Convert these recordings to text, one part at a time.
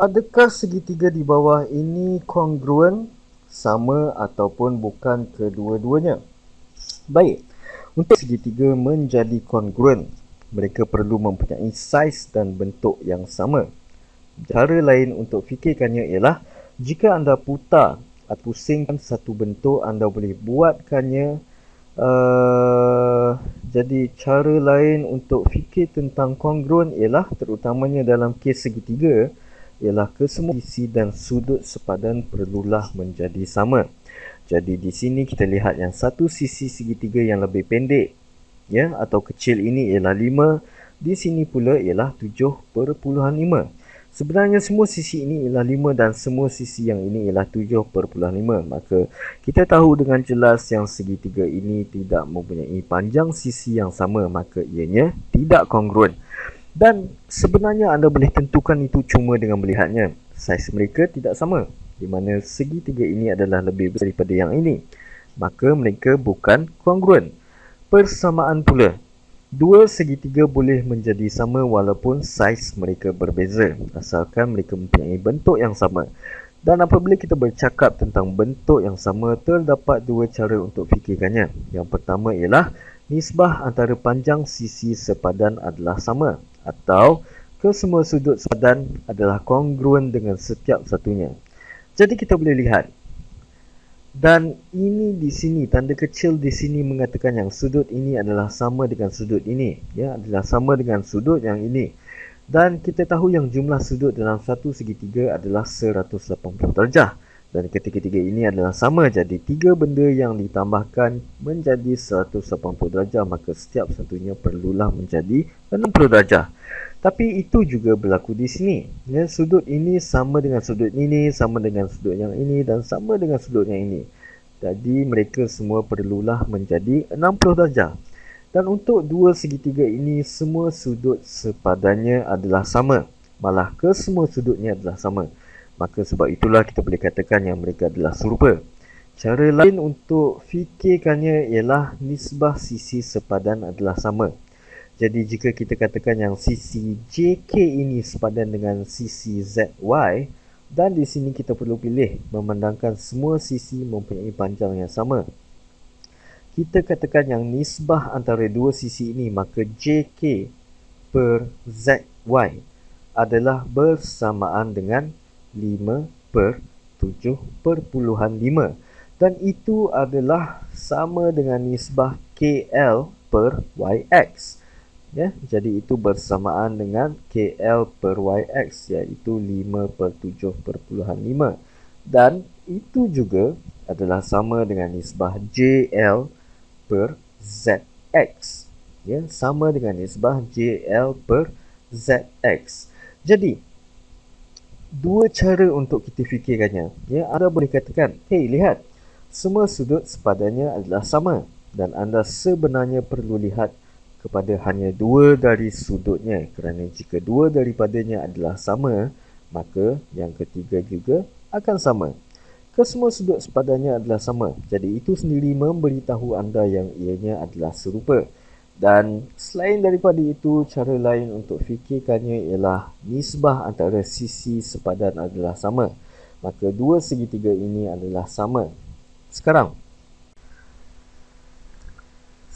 Adakah segitiga di bawah ini kongruen, sama ataupun bukan kedua-duanya? Baik, untuk segitiga menjadi kongruen, mereka perlu mempunyai saiz dan bentuk yang sama. Cara lain untuk fikirkannya ialah jika anda putar atau pusingkan satu bentuk, anda boleh buatkannya uh, jadi cara lain untuk fikir tentang kongruen ialah terutamanya dalam kes segitiga ialah kesemua sisi dan sudut sepadan perlulah menjadi sama. Jadi di sini kita lihat yang satu sisi segitiga yang lebih pendek ya atau kecil ini ialah 5, di sini pula ialah 7.5. Sebenarnya semua sisi ini ialah 5 dan semua sisi yang ini ialah 7.5. Maka kita tahu dengan jelas yang segitiga ini tidak mempunyai panjang sisi yang sama maka ianya tidak kongruen. Dan sebenarnya anda boleh tentukan itu cuma dengan melihatnya. Saiz mereka tidak sama. Di mana segitiga ini adalah lebih besar daripada yang ini. Maka mereka bukan kongruen. Persamaan pula. Dua segitiga boleh menjadi sama walaupun saiz mereka berbeza. Asalkan mereka mempunyai bentuk yang sama. Dan apabila kita bercakap tentang bentuk yang sama, terdapat dua cara untuk fikirkannya. Yang pertama ialah nisbah antara panjang sisi sepadan adalah sama atau kesemua sudut sepadan adalah kongruen dengan setiap satunya. Jadi kita boleh lihat. Dan ini di sini tanda kecil di sini mengatakan yang sudut ini adalah sama dengan sudut ini. Ya adalah sama dengan sudut yang ini. Dan kita tahu yang jumlah sudut dalam satu segitiga adalah 180 darjah dan ketiga-tiga ini adalah sama jadi tiga benda yang ditambahkan menjadi 180 darjah maka setiap satunya perlulah menjadi 60 darjah tapi itu juga berlaku di sini. Ya, sudut ini sama dengan sudut ini, sama dengan sudut yang ini dan sama dengan sudut yang ini. Jadi mereka semua perlulah menjadi 60 darjah. Dan untuk dua segitiga ini, semua sudut sepadannya adalah sama. Malah kesemua sudutnya adalah sama. Maka sebab itulah kita boleh katakan yang mereka adalah serupa. Cara lain untuk fikirkannya ialah nisbah sisi sepadan adalah sama. Jadi jika kita katakan yang sisi JK ini sepadan dengan sisi ZY dan di sini kita perlu pilih memandangkan semua sisi mempunyai panjang yang sama. Kita katakan yang nisbah antara dua sisi ini maka JK per ZY adalah bersamaan dengan 5 per 7 per puluhan 5 dan itu adalah sama dengan nisbah KL per YX ya jadi itu bersamaan dengan KL per YX iaitu 5 per 7 per puluhan 5 dan itu juga adalah sama dengan nisbah JL per ZX ya sama dengan nisbah JL per ZX jadi dua cara untuk kita fikirkannya. Ya anda boleh katakan hey lihat semua sudut sepadannya adalah sama dan anda sebenarnya perlu lihat kepada hanya dua dari sudutnya. Kerana jika dua daripadanya adalah sama maka yang ketiga juga akan sama. Kesemua sudut sepadannya adalah sama. Jadi itu sendiri memberitahu anda yang ianya adalah serupa dan selain daripada itu cara lain untuk fikirkannya ialah nisbah antara sisi sepadan adalah sama maka dua segitiga ini adalah sama sekarang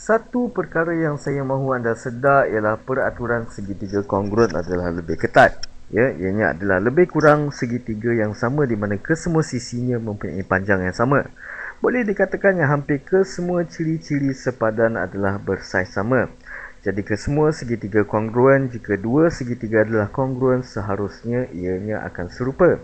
satu perkara yang saya mahu anda sedar ialah peraturan segitiga kongruen adalah lebih ketat. Ya, ianya adalah lebih kurang segitiga yang sama di mana kesemua sisinya mempunyai panjang yang sama. Boleh dikatakan yang hampir kesemua ciri-ciri sepadan adalah bersaiz sama. Jadi kesemua segitiga kongruen, jika dua segitiga adalah kongruen, seharusnya ianya akan serupa.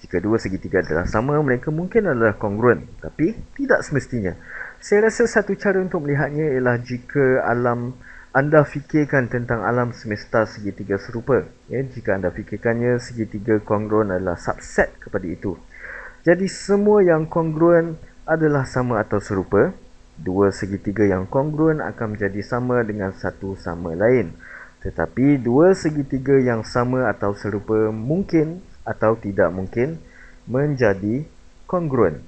Jika dua segitiga adalah sama, mereka mungkin adalah kongruen. Tapi tidak semestinya. Saya rasa satu cara untuk melihatnya ialah jika alam anda fikirkan tentang alam semesta segitiga serupa. Ya, jika anda fikirkannya segitiga kongruen adalah subset kepada itu. Jadi semua yang kongruen adalah sama atau serupa. Dua segitiga yang kongruen akan menjadi sama dengan satu sama lain. Tetapi dua segitiga yang sama atau serupa mungkin atau tidak mungkin menjadi kongruen.